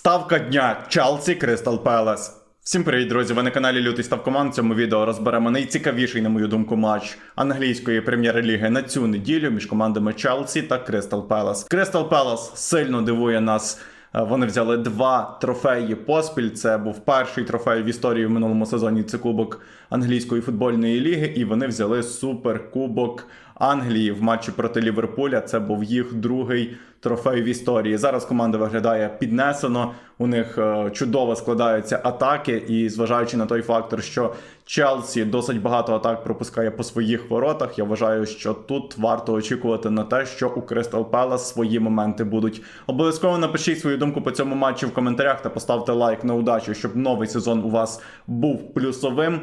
Ставка дня Челсі Кристал Пелес. Всім привіт, друзі! Ви на каналі Лютий Став Команд. В цьому відео розберемо найцікавіший, на мою думку, матч англійської прем'єр-ліги на цю неділю між командами Челсі та Кристал Пелес. Кристал Пелес сильно дивує нас. Е, Вони взяли два трофеї поспіль. Це був перший трофей в історії в минулому сезоні. Це кубок англійської футбольної ліги, і вони взяли суперкубок Англії в матчі проти Ліверпуля. Це був їх другий трофей в історії. Зараз команда виглядає піднесено. У них е, чудово складаються атаки, і зважаючи на той фактор, що Челсі досить багато атак пропускає по своїх воротах. Я вважаю, що тут варто очікувати на те, що у Кристал Пелас свої моменти будуть. Обов'язково напишіть свою думку по цьому матчі в коментарях та поставте лайк на удачу, щоб новий сезон у вас був плюсовим.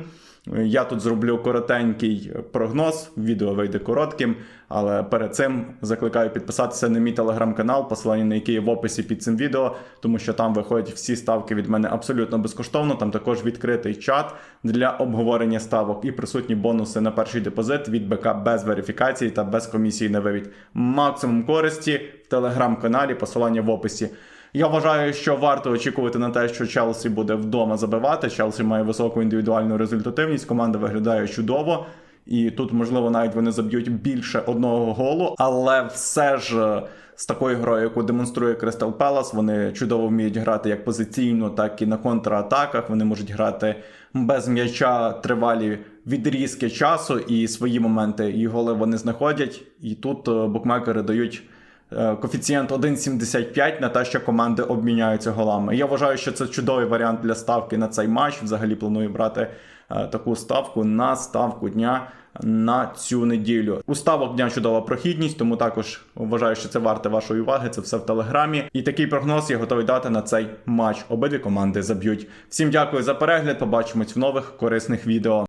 Я тут зроблю коротенький прогноз, відео вийде коротким, але перед цим закликаю підписатися на мій телеграм-канал, посилання на який є в описі під цим відео, тому що там виходять всі ставки від мене абсолютно безкоштовно. Там також відкритий чат для обговорення ставок і присутні бонуси на перший депозит від БК без верифікації та без комісії на вивід. Максимум користі в телеграм-каналі, посилання в описі. Я вважаю, що варто очікувати на те, що Челсі буде вдома забивати. Челсі має високу індивідуальну результативність. Команда виглядає чудово. І тут, можливо, навіть вони заб'ють більше одного голу, але все ж е, з такою грою, яку демонструє Кристал Пелас, вони чудово вміють грати як позиційно, так і на контратаках. Вони можуть грати без м'яча тривалі відрізки часу, і свої моменти і голи вони знаходять. І тут е, букмекери дають. Е, Коефіцієнт 1,75 на те, що команди обміняються голами. Я вважаю, що це чудовий варіант для ставки на цей матч. Взагалі планую брати е, таку ставку на ставку дня на цю неділю. У ставок дня чудова прохідність, тому також вважаю, що це варте вашої уваги. Це все в телеграмі. І такий прогноз я готовий дати на цей матч. Обидві команди заб'ють. Всім дякую за перегляд. Побачимось в нових корисних відео.